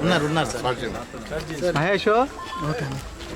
ఉన్నారు ఉన్నారు సార్ మహేష్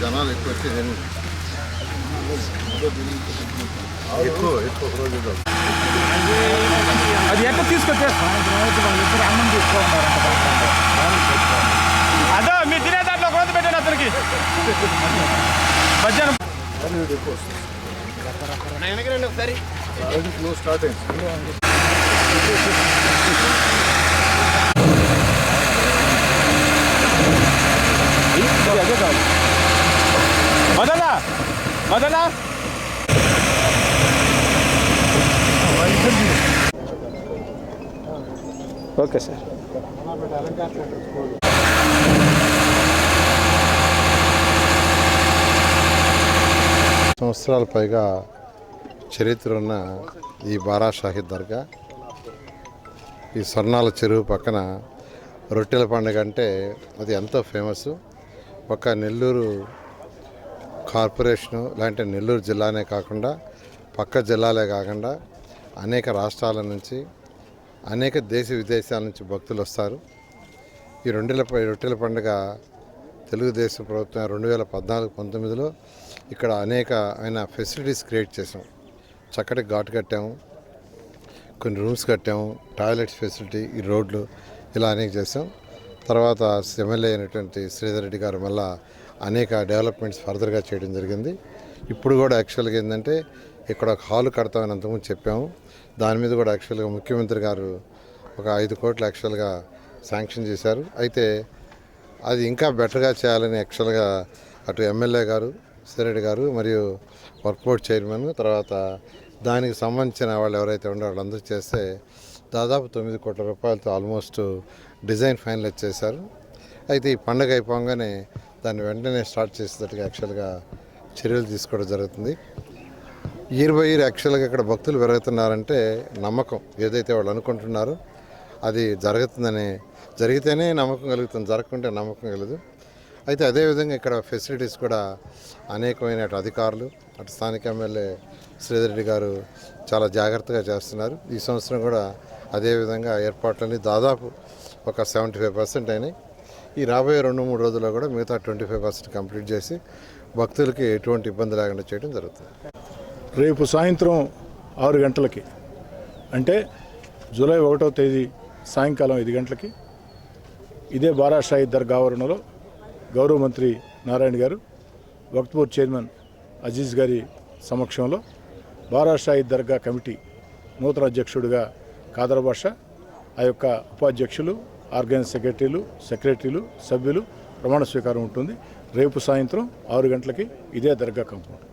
జనాలు ఎక్కువ వచ్చి ఎక్కువ ఎక్కువ రోజు అది ఎట్లా తీసుకొచ్చే ఇద్దరు అన్నం తీసుకోమన్నారు అదో మీ తినే దాంట్లో కోత పెట్టాను అతనికి మధ్యాహ్నం క్లోజ్ స్టార్ట్ అయింది అదే కాదు మదనా మదనా ఓకే సార్. సంవత్సరాల పైగా చరిత్ర ఉన్న ఈ బారా షాహిద్ దర్గా. ఈ స్వర్ణాల చెరువు పక్కన రొట్టెల పండుగ అంటే అది ఎంతో ఫేమస్ ఒక నెల్లూరు కార్పొరేషను లేదంటే నెల్లూరు జిల్లానే కాకుండా పక్క జిల్లాలే కాకుండా అనేక రాష్ట్రాల నుంచి అనేక దేశ విదేశాల నుంచి భక్తులు వస్తారు. ఈ రెండేళ్ళ రొట్టెల పండుగ తెలుగుదేశం ప్రభుత్వం రెండు వేల పద్నాలుగు పంతొమ్మిదిలో ఇక్కడ అనేక ఆయన ఫెసిలిటీస్ క్రియేట్ చేసాం. చక్కటి ఘాట్ కట్టాము. కొన్ని రూమ్స్ కట్టాము. టాయిలెట్స్ ఫెసిలిటీ ఈ రోడ్లు ఇలా అనేక చేసాం. తర్వాత ఎమ్మెల్యే అయినటువంటి శ్రీధర్ రెడ్డి గారు మళ్ళా అనేక డెవలప్మెంట్స్ ఫర్దర్గా చేయడం జరిగింది. ఇప్పుడు కూడా యాక్చువల్గా ఏంటంటే ఇక్కడ ఒక హాల్ కడతామని అంతకుముందు చెప్పాము. దాని మీద కూడా యాక్చువల్గా ముఖ్యమంత్రి గారు ఒక ఐదు కోట్లు యాక్చువల్గా శాంక్షన్ చేశారు. అయితే అది ఇంకా బెటర్గా చేయాలని యాక్చువల్గా అటు ఎమ్మెల్యే గారు సిరెడ్డి గారు మరియు వర్క్బోర్డ్ చైర్మన్ తర్వాత దానికి సంబంధించిన వాళ్ళు ఎవరైతే ఉన్నారో వాళ్ళందరూ చేస్తే దాదాపు తొమ్మిది కోట్ల రూపాయలతో ఆల్మోస్ట్ డిజైన్ ఫైనలైజ్ చేశారు. అయితే ఈ పండగ అయిపోగానే దాన్ని వెంటనే స్టార్ట్ చేసేటట్టుగా యాక్చువల్గా చర్యలు తీసుకోవడం జరుగుతుంది. ఇయర్ బై ఇయర్ యాక్చువల్గా ఇక్కడ భక్తులు పెరుగుతున్నారంటే నమ్మకం ఏదైతే వాళ్ళు అనుకుంటున్నారో అది జరుగుతుందని జరిగితేనే నమ్మకం కలుగుతుంది జరగకుంటే నమ్మకం కలదు. అయితే అదేవిధంగా ఇక్కడ ఫెసిలిటీస్ కూడా అనేకమైన అటు అధికారులు అటు స్థానిక ఎమ్మెల్యే శ్రీధర్ రెడ్డి గారు చాలా జాగ్రత్తగా చేస్తున్నారు. ఈ సంవత్సరం కూడా అదేవిధంగా ఏర్పాట్లన్నీ దాదాపు ఒక సెవెంటీ ఫైవ్ పర్సెంట్ అయినాయి. ఈ రాబోయే రెండు మూడు రోజుల్లో కూడా మిగతా ట్వంటీ ఫైవ్ పర్సెంట్ కంప్లీట్ చేసి భక్తులకి ఎటువంటి ఇబ్బంది లేకుండా చేయడం జరుగుతుంది. రేపు సాయంత్రం ఆరు గంటలకి అంటే జూలై ఒకటో తేదీ సాయంకాలం ఐదు గంటలకి ఇదే బారాషాయి షాహిద్ దర్గా ఆవరణలో గౌరవ మంత్రి నారాయణ గారు వక్తపూర్ చైర్మన్ అజీజ్ గారి సమక్షంలో బారాషాయి దర్గా కమిటీ నూతన అధ్యక్షుడిగా కాదర్ భాష ఆ యొక్క ఉపాధ్యక్షులు ఆర్గనైజ్ సెక్రటరీలు సెక్రటరీలు సభ్యులు ప్రమాణ స్వీకారం ఉంటుంది. రేపు సాయంత్రం ఆరు గంటలకి ఇదే దర్గా కంపౌండ్.